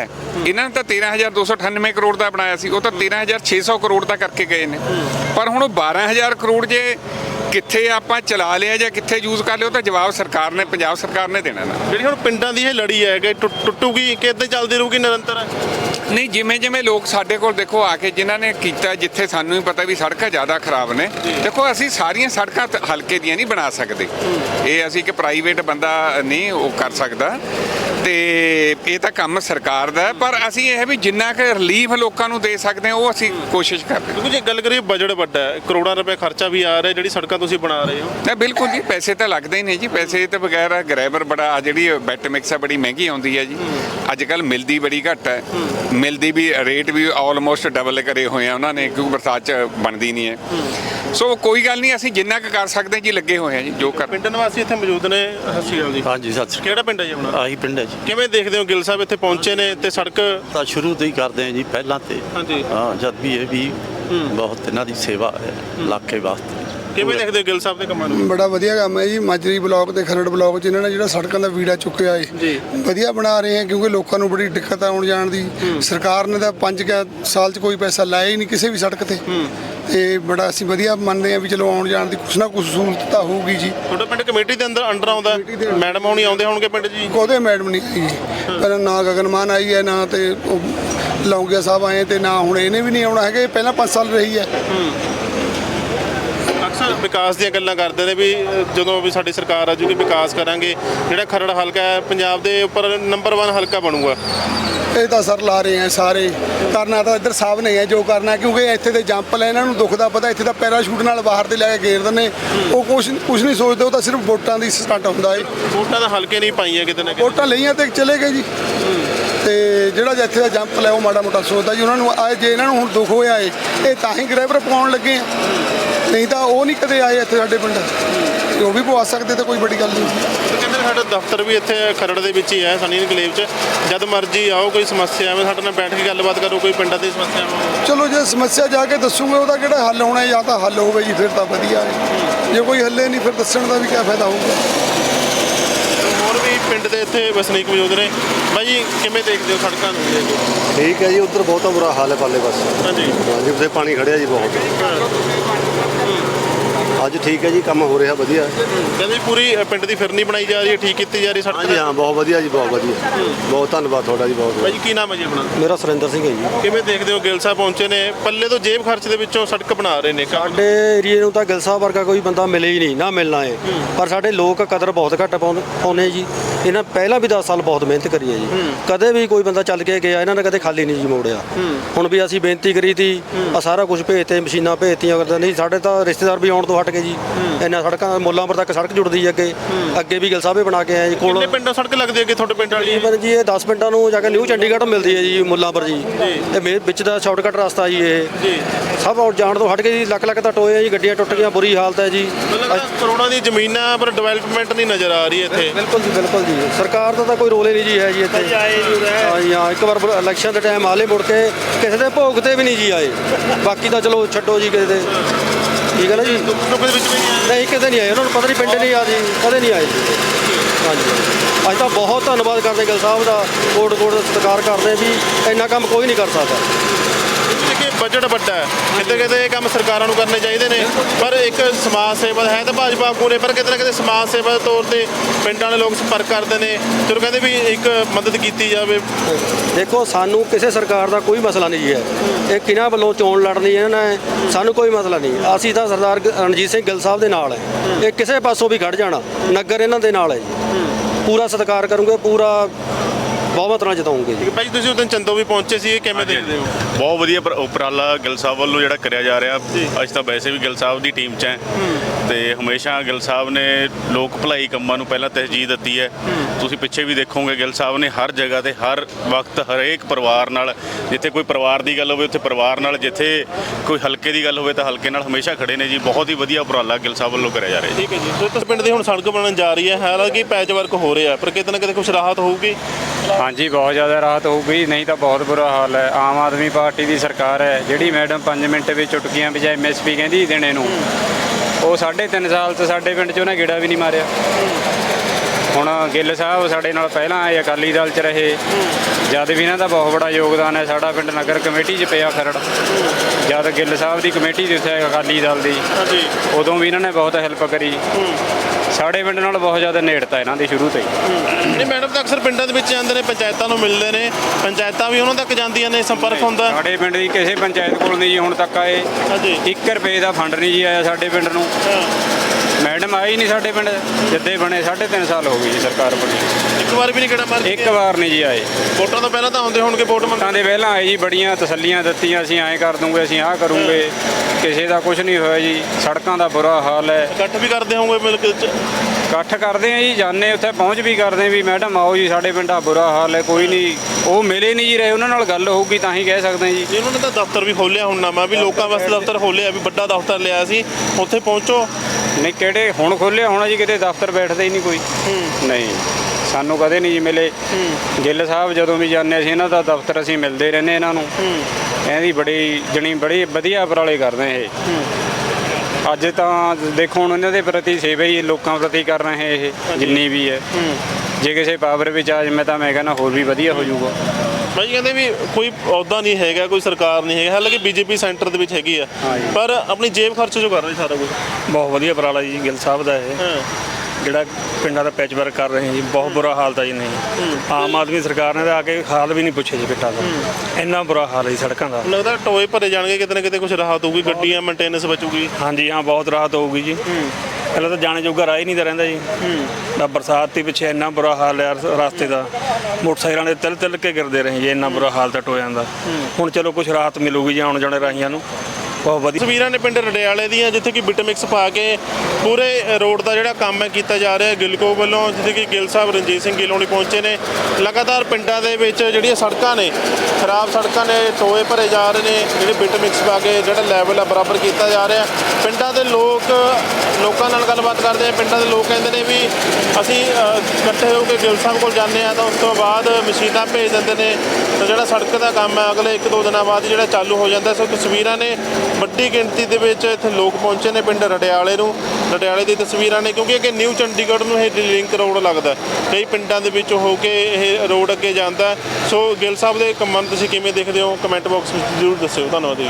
ਇਹਨਾਂ ਨੇ ਤਾਂ 13298 ਕਰੋੜ ਦਾ ਬਣਾਇਆ ਸੀ। ਉਹ ਤਾਂ 13600 ਕਰੋੜ ਦਾ ਕਰਕੇ ਗਏ ਨੇ। ਪਰ ਹੁਣ ਉਹ 12000 ਕਰੋੜ ਜੇ ਕਿੱਥੇ ਆਪਾਂ ਚਲਾ ਲਿਆ ਜਾਂ ਕਿੱਥੇ ਯੂਜ਼ ਕਰ ਲਿਆ ਉਹ ਤਾਂ ਜਵਾਬ ਸਰਕਾਰ ਨੇ ਪੰਜਾਬ ਸਰਕਾਰ ਨੇ ਦੇਣਾ ਨਾ। ਜਿਹੜੀ ਹੁਣ ਪਿੰਡਾਂ ਦੀ ਇਹ ਲੜੀ ਹੈ ਕਿ ਟੁੱਟ- ਟੁੱਟੂਗੀ ਕਿ ਇਦਾਂ ਚੱਲਦੀ ਰਹੂਗੀ ਨਿਰੰਤਰ? ਨਹੀਂ ਜਿਵੇਂ ਜਿਵੇਂ ਲੋਕ ਸਾਡੇ ਕੋਲ ਦੇਖੋ ਆ ਕੇ ਜਿਨ੍ਹਾਂ ਨੇ ਕੀਤਾ ਜਿੱਥੇ ਸਾਨੂੰ ਵੀ ਪਤਾ ਵੀ ਸੜਕਾਂ ਜ਼ਿਆਦਾ ਖਰਾਬ ਨੇ ਦੇਖੋ ਅਸੀਂ ਸਾਰੀਆਂ ਸੜਕਾਂ ਤਾਂ ਹਲਕੇ ਦੀਆਂ ਨਹੀਂ ਬਣਾ ਸਕਦੇ। ਇਹ ਅਸੀਂ ਕਿ ਪ੍ਰਾਈਵੇਟ ਬੰਦਾ ਨਹੀਂ ਉਹ ਕਰ ਸਕਦਾ। ਤੇ ਇਹ ਤਾਂ ਕੰਮ ਸਰਕਾਰ ਦਾ ਹੈ ਪਰ ਅਸੀਂ ਇਹ ਵੀ ਜਿੰਨਾ ਕਿ ਰਿਲੀਫ ਲੋਕਾਂ ਨੂੰ ਦੇ ਸਕਦੇ ਹਾਂ ਉਹ ਅਸੀਂ ਕੋਸ਼ਿਸ਼ ਕਰ ਰਹੇ ਹਾਂ। ਕਿਉਂਕਿ ਜੇ ਗੱਲ ਕਰੀਏ ਬਜਟ ਵੱਡਾ ਹੈ ਕਰੋੜਾਂ ਰੁਪਏ ਖਰਚਾ ਵੀ ਆ ਰਿਹਾ ਜਿਹੜੀ ਸੜਕਾਂ ਤੁਸੀਂ ਬਣਾ ਰਹੇ ਹੋ। ਨਾ ਬਿਲਕੁਲ ਜੀ ਪੈਸੇ ਤਾਂ ਲੱਗਦੇ ਹੀ ਨੇ ਜੀ ਪੈਸੇ ਤੇ ਬਗੈਰ ਗ੍ਰੈਬਰ ਬੜਾ ਆ ਜਿਹੜੀ ਬੈਟ ਮਿਕਸ ਆ ਬੜੀ ਮਹਿੰਗੀ ਆਉਂਦੀ ਹੈ ਜੀ। ਅੱਜ ਕੱਲ ਮਿਲਦੀ ਬੜੀ ਘੱਟ ਹੈ। ਮਿਲਦੀ ਵੀ ਰੇਟ ਵੀ ਆਲਮੋਸਟ ਡਬਲ ਕਰੇ ਹੋਏ ਆ ਉਹਨਾਂ ਨੇ ਕਿਉਂਕਿ ਬਰਸਾਤ ਚ ਬਣਦੀ ਨਹੀਂ ਹੈ। ਸੋ ਕੋਈ ਗੱਲ ਨਹੀਂ ਅਸੀਂ ਜਿੰਨਾ ਕੁ ਕਰ ਸਕਦੇ ਜੀ ਲੱਗੇ ਹੋਏ ਆ ਜੀ ਜੋ ਕਰ ਪਿੰਡ ਨਿਵਾਸੀ ਇੱਥੇ ਮੌਜੂਦ ਨੇ ਸਤਿ ਸ਼੍ਰੀ ਅਕਾਲ ਜੀ। ਹਾਂਜੀ ਸਤਿ ਸ਼੍ਰੀ ਕਿਹੜਾ ਪਿੰਡ ਹੈ ਜੀ ਆਪਣਾ? ਅਕਾਲ ਆਹੀ ਪਿੰਡ ਹੈ ਜੀ। ਕਿਵੇਂ ਦੇਖਦੇ ਹੋ ਗਿੱਲ ਸਾਹਿਬ ਇੱਥੇ ਪਹੁੰਚੇ ਨੇ ਤੇ ਸੜਕ ਤਾਂ ਸ਼ੁਰੂ ਤੋਂ ਹੀ ਕਰਦੇ ਹਾਂ ਜੀ ਪਹਿਲਾਂ ਤੇ। ਹਾਂਜੀ। ਹਾਂ ਜਦ ਵੀ ਇਹ ਵੀ ਬਹੁਤ ਇਹਨਾਂ ਦੀ ਸੇਵਾ ਹੈ। ਇਲਾਕੇ ਵਾਸਤੇ। ਕਿਵੇਂ ਦੇਖਦੇ ਹੋ ਗਿੱਲ ਸਾਹਿਬ ਦੇ ਕੰਮਾਂ ਨੂੰ? ਬੜਾ ਵਧੀਆ ਕੰਮ ਹੈ ਜੀ। ਮਾਜਰੀ ਬਲਾਕ ਤੇ ਖਰੜ ਬਲਾਕ 'ਚ ਇਹਨਾਂ ਨੇ ਜਿਹੜਾ ਸੜਕਾਂ ਦਾ ਵੀੜਾ ਚੁੱਕਿਆ ਏ। ਵਧੀਆ ਬਣਾ ਰਹੇ ਆ ਕਿਉਂਕਿ ਲੋਕਾਂ ਨੂੰ ਬੜੀ ਦਿੱਕਤ ਆਉਣ ਜਾਣ ਦੀ। ਸਰਕਾਰ ਨੇ ਤਾਂ 5 ਸਾਲ 'ਚ ਕੋਈ ਪੈਸਾ ਲਾਇਆ ਹੀ ਨਹੀਂ ਕਿਸੇ ਵੀ ਸੜਕ ਤੇ। ਤੇ ਬੜਾ ਅਸੀਂ ਵਧੀਆ ਮੰਨਦੇ ਆ ਵੀ ਚਲੋ ਆਉਣ ਜਾਣ ਦੀ ਕੁਛ ਨਾ ਕੁਛ ਸਹੂਲਤ ਤਾਂ ਹੋਊਗੀ ਜੀ। ਤੁਹਾਡਾ ਪਿੰਡ ਕਮੇਟੀ ਦੇ ਅੰਦਰ ਅੰਡਰ ਆਉਂਦਾ ਮੈਡਮ ਹੋਣੀ ਆਉਂਦੇ ਹੋਣਗੇ ਪਿੰਡ ਜੀ? ਉਹਦੇ ਮੈਡਮ ਨਹੀਂ ਆਈ ਜੀ। ਪਹਿਲਾਂ ਨਾ ਗਗਨਮਾਨ ਆਈ ਹੈ ਨਾ ਤੇ ਲੌਂਗਿਆ ਸਾਹਿਬ ਆਏ ਤੇ ਨਾ ਹੁਣ ਇਹਨੇ ਵੀ ਨਹੀਂ ਆਉਣਾ ਹੈਗਾ। ਇਹ ਪਹਿਲਾਂ 5 ਸਾਲ ਰਹੀ ਹੈ। ਵਿਕਾਸ ਦੀਆਂ ਗੱਲਾਂ ਕਰਦੇ ਨੇ ਵੀ ਜਦੋਂ ਵੀ ਸਾਡੀ ਸਰਕਾਰ ਆ ਜੂਗੀ ਵਿਕਾਸ ਕਰਾਂਗੇ। ਜਿਹੜਾ ਖਰੜ ਹਲਕਾ ਹੈ ਪੰਜਾਬ ਦੇ ਉੱਪਰ ਨੰਬਰ 1 ਹਲਕਾ ਬਣੂਗਾ। ਇਹ ਤਾਂ ਸਰ ਲਾ ਰਹੇ ਆ ਸਾਰੇ। ਕਰਨਾ ਤਾਂ ਇੱਧਰ ਸਾਹਿਬ ਨੇ ਹੈ ਜੋ ਕਰਨਾ ਕਿਉਂਕਿ ਇੱਥੇ ਦੇ ਜੰਪ ਲੈ ਇਹਨਾਂ ਨੂੰ ਦੁੱਖ ਦਾ ਪਤਾ ਇੱਥੇ ਤਾਂ ਪੈਰਾਸ਼ੂਟ ਨਾਲ ਬਾਹਰ ਦੇ ਲੈ ਕੇ ਗੇਰ ਦਿੰਦੇ ਉਹ ਕੁਛ ਕੁਛ ਨਹੀਂ ਸੋਚਦੇ ਉਹ ਤਾਂ ਸਿਰਫ ਵੋਟਾਂ ਦੀ ਸਟਾਰਟ ਹੁੰਦਾ ਏ। ਵੋਟਾਂ ਦਾ ਹਲਕੇ ਨਹੀਂ ਪਾਈਆਂ ਕਿਤੇ ਨਾ ਕਿਤੇ। ਵੋਟਾਂ ਲਈਆਂ ਤੇ ਚਲੇ ਗਏ ਜੀ। ਤੇ ਜਿਹੜਾ ਜਿੱਥੇ ਦਾ ਜੰਪ ਲੈ ਉਹ ਮਾੜਾ ਮੋਟਾ ਸੋਚਦਾ ਜੀ ਉਹਨਾਂ ਨੂੰ ਆਏ ਜੇ ਇਹਨਾਂ ਨੂੰ ਹੁਣ ਦੁੱਖ ਹੋਇਆ ਏ ਇਹ ਤਾਂ ਹੀ ਗ੍ਰੈਬਰ ਪਵਾਉਣ ਲੱਗੇ ਆ। ਨਹੀਂ ਤਾਂ ਉਹ ਨਹੀਂ ਕਦੇ ਆਏ ਇੱਥੇ ਸਾਡੇ ਪਿੰਡ। ਤੇ ਉਹ ਵੀ ਪਵਾ ਸਕਦੇ ਤਾਂ ਕੋਈ ਵੱਡੀ ਗੱਲ ਨਹੀਂ। ਤੇ ਕਹਿੰਦੇ ਸਾਡਾ ਦਫ਼ਤਰ ਵੀ ਇੱਥੇ ਖਰੜ ਦੇ ਵਿੱਚ ਹੀ ਹੈ ਸਨੀ ਇਨਕਲੇਵ 'ਚ। ਜਦ ਮਰਜ਼ੀ ਆਓ ਕੋਈ ਸਮੱਸਿਆ ਆਵੇ ਸਾਡੇ ਨਾਲ ਬੈਠ ਕੇ ਗੱਲਬਾਤ ਕਰੋ ਕੋਈ ਪਿੰਡਾਂ ਦੀ ਸਮੱਸਿਆ ਹੋਵੇ। ਚਲੋ ਜੇ ਸਮੱਸਿਆ ਜਾ ਕੇ ਦੱਸੂਗੇ ਉਹਦਾ ਕਿਹੜਾ ਹੱਲ ਹੋਣਾ ਹੈ, ਜਾਂ ਤਾਂ ਹੱਲ ਹੋਵੇ ਜੀ ਫਿਰ ਤਾਂ ਵਧੀਆ ਹੈ। ਜੇ ਕੋਈ ਹੱਲੇ ਨਹੀਂ ਫਿਰ ਦੱਸਣ ਦਾ ਵੀ ਕੀ ਫਾਇਦਾ ਹੋਊਗਾ। ਹੋਰ ਵੀ ਪਿੰਡ ਦੇ ਇੱਥੇ ਵਸਨੀਕ ਮੌਜੂਦ ਨੇ। ਬਾਈ ਜੀ ਕਿਵੇਂ ਦੇਖਦੇ ਹੋ ਸੜਕਾਂ ਨੂੰ? ਜੀ? ਠੀਕ ਹੈ ਜੀ ਉੱਧਰ ਬਹੁਤਾ ਬੁਰਾ ਹਾਲ ਹੈ ਪਾਲੇ ਪਾਸੇ। ਹਾਂਜੀ। ਹਾਂਜੀ ਉੱਥੇ ਪਾਣੀ ਖੜਿਆ ਜੀ ਬਹੁਤ। Mm. ਅੱਜ ਠੀਕ ਹੈ ਜੀ ਕੰਮ ਹੋ ਰਿਹਾ ਵਧੀਆ। ਕਹਿੰਦੇ ਪੂਰੀ ਪਿੰਡ ਦੀ ਫਿਰਨੀ ਬਣਾਈ ਜਾ ਰਹੀ ਹੈ ਠੀਕ ਕੀਤੀ ਜਾ ਰਹੀ ਸੜਕ ਹਾਂਜੀ ਹਾਂ ਬਹੁਤ ਵਧੀਆ ਜੀ ਬਹੁਤ ਵਧੀਆ। ਬਹੁਤ ਧੰਨਵਾਦ ਤੁਹਾਡਾ ਜੀ ਬਹੁਤ ਜੀ ਕੀ ਨਾਮ ਹੈ ਜੀ ਆਪਣਾ? ਮੇਰਾ ਸੁਰਿੰਦਰ ਸਿੰਘ ਹੈ ਜੀ। ਕਿਵੇਂ ਦੇਖਦੇ ਹੋ ਗਿੱਲ ਸਾਹਿਬ ਪਹੁੰਚੇ ਨੇ? ਪੱਲੇ ਤੋਂ ਜੇਬ ਖਰਚ ਦੇ ਵਿੱਚੋਂ ਸੜਕ ਬਣਾ ਰਹੇ ਨੇ। ਸਾਡੇ ਏਰੀਏ ਨੂੰ ਤਾਂ ਗਿਲ ਸਾਹਿਬ ਵਰਗਾ ਕੋਈ ਬੰਦਾ ਮਿਲੇ ਹੀ ਨਹੀਂ ਨਾ ਮਿਲਣਾ ਏ ਪਰ ਸਾਡੇ ਲੋਕ ਕਦਰ ਬਹੁਤ ਘੱਟ ਪਾਉਂ- ਪਾਉਂਦੇ ਜੀ। ਇਹਨਾਂ ਪਹਿਲਾਂ ਵੀ 10 ਸਾਲ ਬਹੁਤ ਮਿਹਨਤ ਕਰੀ ਹੈ ਜੀ। ਕਦੇ ਵੀ ਕੋਈ ਬੰਦਾ ਚੱਲ ਕੇ ਗਿਆ ਇਹਨਾਂ ਨੇ ਕਦੇ ਖਾਲੀ ਨਹੀਂ ਜੀ ਮੋੜਿਆ। ਹੁਣ ਵੀ ਅਸੀਂ ਬੇਨਤੀ ਕਰੀ ਤੀ ਆ ਸਾਰਾ ਕੁਝ ਭੇਜਤੇ ਮਸ਼ੀਨਾਂ ਭੇਜਤੀਆਂ ਕਰਦਾ ਨਹੀਂ ਸਾਡੇ ਤਾਂ ਰਿਸ਼ਤੇਦਾਰ ਵੀ ਆਉਣ ਤੋਂ ਹਟ ਗਏ ਜੀ। ਇਹਨਾਂ ਸੜਕਾਂ ਮੁੱਲਾਂਪੁਰ ਤੱਕ ਸੜਕ ਜੁੜਦੀ ਹੈ ਅੱਗੇ। ਅੱਗੇ ਵੀ ਗਿਲ ਸਾਹਿਬੇ ਬਣਾ ਕੇ ਆਏ ਜੀ ਕੋਲ ਕਿੰਨੇ ਪਿੰਡਾਂ ਸੜਕ ਲੱਗਦੀ ਹੈ ਕਿ ਤੁਹਾਡੇ ਪਿੰਡ ਵਾਲੀ? ਤਕਰੀਬਨ ਜੀ ਇਹ 10 ਪਿੰਡਾਂ ਨੂੰ ਜਾ ਕੇ ਨਿਊ ਚੰਡੀਗੜ੍ਹ ਮਿਲਦੀ ਹੈ ਜੀ ਮੁੱਲਾਂਪੁਰ ਜੀ। ਇਹ ਮੇ- ਵਿੱਚ ਦਾ ਸ਼ਾਰਟਕਟ ਰਸਤਾ ਜੀ ਇਹ। ਸਭ ਆਉਣ ਜਾਣ ਤੋਂ ਹਟ ਕੇ ਜੀ ਲੱਖ ਲੱਖ ਤਾਂ ਟੋਏ ਆ ਜੀ ਗੱਡੀਆਂ ਟੁੱਟ ਗਈਆਂ ਬੁਰੀ ਹਾਲਤ ਹੈ ਜੀ। ਕਰੋੜਾਂ ਦੀ ਜ਼ਮੀਨਾਂ ਪਰ ਡਿਵੈਲਪਮੈਂਟ ਨਹੀਂ ਨਜ਼ਰ ਆ ਰਹੀ ਇੱਥੇ। ਬਿਲਕੁਲ ਜੀ ਬਿਲਕੁਲ ਜੀ। ਸਰਕਾਰ ਦਾ ਤਾਂ ਕੋਈ ਰੋਲ ਹੀ ਨਹੀਂ ਜੀ ਹੈ ਜੀ ਇੱਥੇ। ਹਾਂ ਜੀ ਹਾਂ ਇੱਕ ਵਾਰ ਇਲੈਕਸ਼ਨ ਦੇ ਟਾਈਮ ਆਲੇ ਮੁੜ ਕੇ ਕਿਸੇ ਦੇ ਭੋਗ ਤੇ ਵੀ ਨਹੀਂ ਜੀ ਆਏ। ਬਾਕੀ ਤਾਂ ਚਲੋ ਛੱਡੋ ਜੀ ਕਿਸੇ ਦੇ। ਠੀਕ ਹੈ ਨਾ ਜੀ? ਦੁੱਖ ਸੁੱਖ ਦੇ ਵਿੱਚ ਵੀ ਨਹੀਂ ਆਏ? ਨਹੀਂ ਕਿਤੇ ਨਹੀਂ ਆਏ। ਉਹਨਾਂ ਨੂੰ ਪਤਾ ਨਹੀਂ ਪਿੰਡ ਨਹੀਂ ਆ ਜੀ ਕਦੇ ਨਹੀਂ ਆਏ ਜੀ। ਹਾਂਜੀ। ਅੱਜ ਤਾਂ ਬਹੁਤ ਧੰਨਵਾਦ ਕਰਦੇ ਗਿਲ ਸਾਹਿਬ ਦਾ ਕੋਟ ਕੋਟ ਦਾ ਸਤਿਕਾਰ ਕਰਦੇ ਵੀ ਇੰਨਾ ਕੰਮ ਕੋਈ ਨਹੀਂ ਕਰ ਸਕਦਾ। ਦੇਖੀਏ ਬਜਟ ਵੱਡਾ ਹੈ। ਕਿਤੇ ਕਿਤੇ ਇਹ ਕੰਮ ਸਰਕਾਰਾਂ ਨੂੰ ਕਰਨੇ ਚਾਹੀਦੇ ਨੇ। ਪਰ ਇੱਕ ਸਮਾਜ ਸੇਵਾ ਹੈ ਤਾਂ ਭਾਜਪਾ ਆਗੂ ਨੇ ਪਰ ਕਿਤੇ ਨਾ ਕਿਤੇ ਸਮਾਜ ਸੇਵਾ ਦੇ ਤੌਰ ਤੇ ਪਿੰਡਾਂ ਦੇ ਲੋਕ ਸੰਪਰਕ ਕਰਦੇ ਨੇ। ਚਲੋ ਕਹਿੰਦੇ ਵੀ ਇੱਕ ਮਦਦ ਕੀਤੀ ਜਾਵੇ। ਦੇਖੋ, ਸਾਨੂੰ ਕਿਸੇ ਸਰਕਾਰ ਦਾ ਕੋਈ ਮਸਲਾ ਨਹੀਂ ਹੈ। ਇਹ ਕਿਹਨਾਂ ਵੱਲੋਂ ਚੋਣ ਲੜਨੀ ਹੈ ਨਾ? ਸਾਨੂੰ ਕੋਈ ਮਸਲਾ ਨਹੀਂ। ਅਸੀਂ ਤਾਂ ਸਰਦਾਰ ਰਣਜੀਤ ਸਿੰਘ ਗਿੱਲ ਸਾਹਿਬ ਦੇ ਨਾਲ ਹੈ। ਇਹ ਕਿਸੇ ਪਾਸੋਂ ਵੀ ਖੜ ਜਾਣਾ। ਨਗਰ ਇਹਨਾਂ ਦੇ ਨਾਲ ਹੈ ਜੀ। ਪੂਰਾ ਸਤਿਕਾਰ ਕਰੂੰਗੇ, ਪੂਰਾ ਬਹੁਮਤ ਨਾਲ ਜਿਤਾਉਂਗੇ ਜੀ। ਭਾਈ ਤੁਸੀਂ ਉਦੋਂ ਚੰਦੋ ਵੀ ਪਹੁੰਚੇ ਸੀ ਕਿਵੇਂ ਦੇਖਦੇ ਹੋ? ਬਹੁਤ ਵਧੀਆ ਉਪਰ- ਉਪਰਾਲਾ ਗਿੱਲ ਸਾਹਿਬ ਵੱਲੋਂ ਜਿਹੜਾ ਕਰਿਆ ਜਾ ਰਿਹਾ। ਅੱਜ ਤਾਂ ਵੈਸੇ ਵੀ ਗਿੱਲ ਸਾਹਿਬ ਦੀ ਟੀਮ 'ਚ ਹੈ। ਤੇ ਹਮੇਸ਼ਾ ਗਿੱਲ ਸਾਹਿਬ ਨੇ ਲੋਕ ਭਲਾਈ ਕੰਮਾਂ ਨੂੰ ਪਹਿਲਾਂ ਤਰਜੀਹ ਦਿੱਤੀ ਹੈ। ਤੁਸੀਂ ਪਿੱਛੇ ਵੀ ਦੇਖੋਗੇ ਗਿੱਲ ਸਾਹਿਬ ਨੇ ਹਰ ਜਗ੍ਹਾ ਤੇ ਹਰ ਵਕਤ ਹਰੇਕ ਪਰਿਵਾਰ ਨਾਲ ਜਿੱਥੇ ਕੋਈ ਪਰਿਵਾਰ ਦੀ ਗੱਲ ਹੋਵੇ ਉੱਥੇ ਪਰਿਵਾਰ ਨਾਲ ਜਿੱਥੇ ਕੋਈ ਹਲਕੇ ਦੀ ਗੱਲ ਹੋਵੇ ਤਾਂ ਹਲਕੇ ਨਾਲ ਹਮੇਸ਼ਾ ਖੜੇ ਨੇ ਜੀ। ਬਹੁਤ ਹੀ ਵਧੀਆ ਉਪਰਾਲਾ ਗਿੱਲ ਸਾਹਿਬ ਵੱਲੋਂ ਕਰਿਆ ਜਾ ਰਿਹਾ ਜੀ। ਠੀਕ ਹੈ ਜੀ। ਸੋ ਇਸ ਪਿੰਡ ਦੀ ਹੁਣ ਸੜਕ ਬਣਨ ਜਾ ਰਹੀ ਹੈ। ਹਾਲਾਂਕਿ ਪੈਚ ਵਰਕ ਹੋ ਰਿਹਾ ਪਰ ਕਿਤੇ ਨਾ ਕਿਤੇ ਕੁਝ ਰਾਹਤ ਹੋਊਗੀ। ਹਾਂਜੀ ਬਹੁਤ ਜ਼ਿਆਦਾ ਰਾਹਤ ਹੋਊਗੀ ਨਹੀਂ ਤਾਂ ਬਹੁਤ ਬੁਰਾ ਹਾਲ ਹੈ। ਆਮ ਆਦਮੀ ਪਾਰਟੀ ਦੀ ਸਰਕਾਰ ਹੈ ਜਿਹੜੀ ਮੈਡਮ 5 ਮਿੰਟ ਵਿੱਚ ਚੁਟਕੀਆਂ ਵਜਾਏ ਐਮਐਸਪੀ ਕਹਿੰਦੀ ਦੇਣੇ ਨੂੰ ਉਹ ਸਾਢੇ ਤਿੰਨ ਸਾਲ ਤੋਂ ਸਾਡੇ ਪਿੰਡ 'ਚ ਉਹਨੇ ਗੇੜਾ ਵੀ ਨਹੀਂ ਮਾਰਿਆ। ਹੁਣ ਗਿੱਲ ਸਾਹਿਬ ਸਾਡੇ ਨਾਲ ਪਹਿਲਾਂ ਆਏ ਅਕਾਲੀ ਦਲ 'ਚ ਰਹੇ। ਜਦ ਵੀ ਇਹਨਾਂ ਦਾ ਬਹੁਤ ਬੜਾ ਯੋਗਦਾਨ ਹੈ ਸਾਡਾ ਪਿੰਡ ਨਗਰ ਕਮੇਟੀ 'ਚ ਪਿਆ ਖਰੜ। ਜਦ ਗਿੱਲ ਸਾਹਿਬ ਦੀ ਕਮੇਟੀ ਦੇ ਉੱਤੇ ਅਕਾਲੀ ਦਲ ਦੀ ਉਦੋਂ ਵੀ ਇਹਨਾਂ ਨੇ ਬਹੁਤ ਹੈਲਪ ਕਰੀ। ਸਾਡੇ ਪਿੰਡ ਨਾਲ ਬਹੁਤ ਜ਼ਿਆਦਾ ਨੇੜਤਾ ਇਹਨਾਂ ਦੀ ਸ਼ੁਰੂ ਤੋਂ ਹੀ। ਨਹੀਂ ਮੈਡਮ ਤਾਂ ਅਕਸਰ ਪਿੰਡਾਂ ਦੇ ਵਿੱਚ ਜਾਂਦੇ ਨੇ ਪੰਚਾਇਤਾਂ ਨੂੰ ਮਿਲਦੇ ਨੇ ਪੰਚਾਇਤਾਂ ਵੀ ਉਹਨਾਂ ਤੱਕ ਜਾਂਦੀਆਂ ਨੇ ਸੰਪਰਕ ਹੁੰਦਾ। ਸਾਡੇ ਪਿੰਡ ਦੀ ਕਿਸੇ ਪੰਚਾਇਤ ਕੋਲ ਨਹੀਂ ਜੀ ਹੁਣ ਤੱਕ ਆਏ। ਹਾਂਜੀ। 1 ਰੁਪਏ ਦਾ ਫੰਡ ਨਹੀਂ ਜੀ ਆਇਆ ਸਾਡੇ ਪਿੰਡ ਨੂੰ। ਮੈਡਮ ਆਈ ਨਹੀਂ ਸਾਡੇ ਪਿੰਡ ਜਿੱਦੇ ਬਣੇ 3.5 ਸਾਲ ਹੋ ਗਏ ਜੀ ਸਰਕਾਰ ਬਣੀ। ਇੱਕ ਵਾਰ ਵੀ ਨਹੀਂ ਕਿਹੜਾ ਮਾਰ ਇੱਕ ਵਾਰ ਨਹੀਂ ਜੀ ਆਏ। ਵੋਟਾਂ ਤੋਂ ਪਹਿਲਾਂ ਤਾਂ ਆਉਂਦੇ ਹੋਣਗੇ ਵੋਟ ਮੰਗ ਤਾਂ ਦੇ ਪਹਿਲਾਂ ਆਏ ਜੀ ਬੜੀਆਂ ਤਸੱਲੀਆਂ ਦਿੱਤੀਆਂ ਅਸੀਂ ਐਂ ਕਰ ਦੂੰਗੇ ਅਸੀਂ ਆਹ ਕਰੂੰਗੇ। ਕਿਸੇ ਦਾ ਕੁਝ ਨਹੀਂ ਹੋਇਆ ਜੀ ਸੜਕਾਂ ਦਾ ਬੁਰਾ ਹਾਲ ਹੈ। ਇਕੱਠ ਵੀ ਕਰਦੇ ਹੋਣਗੇ ਮਿਲ ਕੇ ਚ- ਇਕੱਠ ਕਰਦੇ ਆ ਜੀ ਜਾਣੇ ਉੱਥੇ ਪਹੁੰਚ ਵੀ ਕਰਦੇ ਵੀ ਮੈਡਮ ਆਓ ਜੀ ਸਾਡੇ ਪਿੰਡ ਆ ਬੁਰਾ ਹਾਲ ਹੈ ਕੋਈ ਨਹੀਂ। ਉਹ ਮਿਲੇ ਨਹੀਂ ਜੀ ਰਹੇ ਉਹਨਾਂ ਨਾਲ ਗੱਲ ਹੋਊਗੀ ਤਾਂ ਹੀ ਕਹਿ ਸਕਦੇ ਹਾਂ ਜੀ। ਉਹਨਾਂ ਨੇ ਤਾਂ ਦਫ਼ਤਰ ਵੀ ਖੋਲਿਆ ਹੁਣ ਨਵਾਂ ਵੀ ਲੋਕਾਂ ਵਾਸਤੇ ਦਫ਼ਤਰ ਖੋਲਿਆ ਵੀ ਵੱਡਾ ਦਫ਼ਤਰ ਲਿਆ ਸੀ ਉੱਥੇ ਪਹੁੰਚੋ। ਨਹੀਂ ਕਿਹੜੇ ਹੁਣ ਖੋਲਿਆ ਹੋਣਾ ਜੀ ਕਿਤੇ ਦਫ਼ਤਰ ਬੈਠਦੇ ਹੀ ਨਹੀਂ ਕੋਈ। ਨਹੀਂ ਸਾਨੂੰ ਕਦੇ ਨਹੀਂ ਜੀ ਮਿਲੇ। ਗਿੱਲ ਸਾਹਿਬ ਜਦੋਂ ਵੀ ਜਾਂਦੇ ਅਸੀਂ ਇਹਨਾਂ ਦਾ ਦਫ਼ਤਰ ਅਸੀਂ ਮਿਲਦੇ ਰਹਿੰਦੇ ਇਹਨਾਂ ਨੂੰ। ਇਹਦੀ ਬੜੀ ਜਣੀ ਬੜੀ ਵਧੀਆ ਉਪਰਾਲੇ ਕਰਦੇ ਇਹ। ਅੱਜ ਤਾਂ ਦੇਖੋ ਹੁਣ ਇਹਨਾਂ ਦੇ ਪ੍ਰਤੀ ਸੇਵਾ ਹੀ ਲੋਕਾਂ ਪ੍ਰਤੀ ਕਰ ਰਹੇ ਇਹ ਜਿੰਨੀ ਵੀ ਹੈ। ਜੇ ਕਿਸੇ ਪਾਵਰ ਵਿੱਚ ਆ ਜਾਵੇ ਤਾਂ ਮੈਂ ਕਹਿੰਦਾ ਹੋਰ ਵੀ ਵਧੀਆ ਹੋ ਜਾਊਗਾ। ਭਾਈ ਕਹਿੰਦੇ ਵੀ ਕੋਈ ਅਹੁਦਾ ਨਹੀਂ ਹੈਗਾ ਕੋਈ ਸਰਕਾਰ ਨਹੀਂ ਹੈਗਾ। ਹਾਲਾਂਕਿ ਬੀਜੇਪੀ ਸੈਂਟਰ ਦੇ ਵਿੱਚ ਹੈਗੀ ਆ। ਪਰ ਆਪਣੀ ਜੇਬ ਖਰਚ ਜੋ ਕਰ ਰਹੀ ਸਾਰਾ ਕੁਝ ਬਹੁਤ ਵਧੀਆ ਉਪਰਾਲਾ ਜੀ ਗਿੱਲ ਸਾਹਿਬ ਦਾ ਇਹ। ਜਿਹੜਾ ਪਿੰਡਾਂ ਦਾ ਪੈਚ ਵਰਕ ਕਰ ਰਹੇ ਜੀ ਬਹੁਤ ਬੁਰਾ ਹਾਲ ਤਾਂ ਜੀ ਨਹੀਂ। ਆਮ ਆਦਮੀ ਸਰਕਾਰ ਨੇ ਤਾਂ ਆ ਕੇ ਹਾਲ ਵੀ ਨਹੀਂ ਪੁੱਛੇ ਜੀ ਪਿੰਡਾਂ ਦਾ। ਇੰਨਾ ਬੁਰਾ ਹਾਲ ਹੈ ਜੀ ਸੜਕਾਂ ਦਾ। ਲੱਗਦਾ ਟੋਏ ਭਰੇ ਜਾਣਗੇ ਕਿਤੇ ਨਾ ਕਿਤੇ ਕੁਝ ਰਾਹਤ ਹੋਊਗੀ ਗੱਡੀਆਂ ਮੇਨਟੇਨੈਂਸ ਬਚੂਗੀ। ਹਾਂਜੀ ਹਾਂ ਬਹੁਤ ਰਾਹਤ ਹੋਊਗੀ ਜੀ। ਪਹਿਲਾਂ ਤਾਂ ਜਾਣੇ ਜੋਗਾ ਰਾਹ ਹੀ ਨਹੀਂ ਤਾਂ ਰਹਿੰਦਾ ਜੀ। ਤਾਂ ਬਰਸਾਤ ਦੇ ਪਿੱਛੇ ਇੰਨਾ ਬੁਰਾ ਹਾਲ ਹੈ ਰਸਤੇ ਦਾ। ਮੋਟਰਸਾਈਕਲਾਂ ਦੇ ਤਿਲ ਤਿਲ ਕੇ ਗਿਰਦੇ ਰਹੇ ਜੀ, ਇੰਨਾ ਬੁਰਾ ਹਾਲ ਤਾਂ ਟੋਇਆਂ ਦਾ। ਹੁਣ ਚਲੋ ਕੁਝ ਰਾਹਤ ਮਿਲੂਗੀ ਜੀ ਆਉਣ ਜਾਣੇ ਰਾਹੀਆਂ ਨੂੰ। ਬਹੁਤ ਵਧੀਆ। ਤਸਵੀਰਾਂ ਨੇ ਪਿੰਡ ਰਡਿਆਲੇ ਦੀਆਂ, ਜਿੱਥੇ ਕਿ ਬਿਟ ਮਿਕਸ ਪਾ ਕੇ ਪੂਰੇ ਰੋਡ ਦਾ ਜਿਹੜਾ ਕੰਮ ਹੈ ਕੀਤਾ ਜਾ ਰਿਹਾ ਹੈ। ਗਿਲਕੋ ਵੱਲੋਂ ਜਿੱਥੇ ਕਿ ਗਿੱਲ ਸਾਹਿਬ ਰਣਜੀਤ ਸਿੰਘ ਗਿੱਲ ਹੋਣੀ ਪਹੁੰਚੇ ਨੇ। ਲਗਾਤਾਰ ਪਿੰਡਾਂ ਦੇ ਵਿੱਚ ਜਿਹੜੀਆਂ ਸੜਕਾਂ ਨੇ, ਖਰਾਬ ਸੜਕਾਂ ਨੇ, ਟੋਏ ਭਰੇ ਜਾ ਰਹੇ ਨੇ, ਜਿਹੜੇ ਬਿਟ ਮਿਕਸ ਪਾ ਕੇ ਜਿਹੜਾ ਲੈਵਲ ਆ ਬਰਾਬਰ ਕੀਤਾ ਜਾ ਰਿਹਾ ਪਿੰਡਾਂ ਦੇ ਲੋਕ, ਲੋਕਾਂ ਨਾਲ ਗੱਲਬਾਤ ਕਰਦੇ ਆ ਪਿੰਡਾਂ ਦੇ ਲੋਕ ਕਹਿੰਦੇ ਨੇ ਵੀ ਅਸੀਂ ਇਕੱਠੇ ਹੋ ਕੇ ਗਿੱਲ ਸਾਹਿਬ ਕੋਲ ਜਾਂਦੇ ਆ ਤਾਂ ਉਸ ਤੋਂ ਬਾਅਦ ਮਸ਼ੀਨਾਂ ਭੇਜ ਦਿੰਦੇ ਨੇ। ਤਾਂ ਜਿਹੜਾ ਸੜਕ ਦਾ ਕੰਮ ਹੈ, ਅਗਲੇ 1-2 ਦਿਨਾਂ ਬਾਅਦ ਜਿਹੜਾ ਚਾਲੂ ਹੋ ਜਾਂਦਾ। ਸੋ ਤਸਵੀਰਾਂ ਨੇ ਵੱਡੀ ਗਿਣਤੀ ਦੇ ਵਿੱਚ ਇੱਥੇ ਲੋਕ ਪਹੁੰਚੇ ਨੇ ਪਿੰਡ ਰਡਿਆਲੇ ਨੂੰ। ਰਡਿਆਲੇ ਦੀ ਤਸਵੀਰਾਂ ਨੇ ਕਿਉਂਕਿ ਅੱਗੇ ਨਿਊ ਚੰਡੀਗੜ੍ਹ ਨੂੰ ਇਹ ਲਿੰਕ ਰੋਡ ਲੱਗਦਾ ਕਈ ਪਿੰਡਾਂ ਦੇ ਵਿੱਚ ਹੋ ਕੇ ਇਹ ਰੋਡ ਅੱਗੇ ਜਾਂਦਾ ਸੋ ਗਿੱਲ ਸਾਹਿਬ ਦੇ ਕੰਮਾਂ ਨੂੰ ਤੁਸੀਂ ਕਿਵੇਂ ਦੇਖਦੇ ਹੋ? ਕਮੈਂਟ ਬਾਕਸ ਵਿੱਚ ਜ਼ਰੂਰ ਦੱਸਿਓ। ਧੰਨਵਾਦ ਜੀ।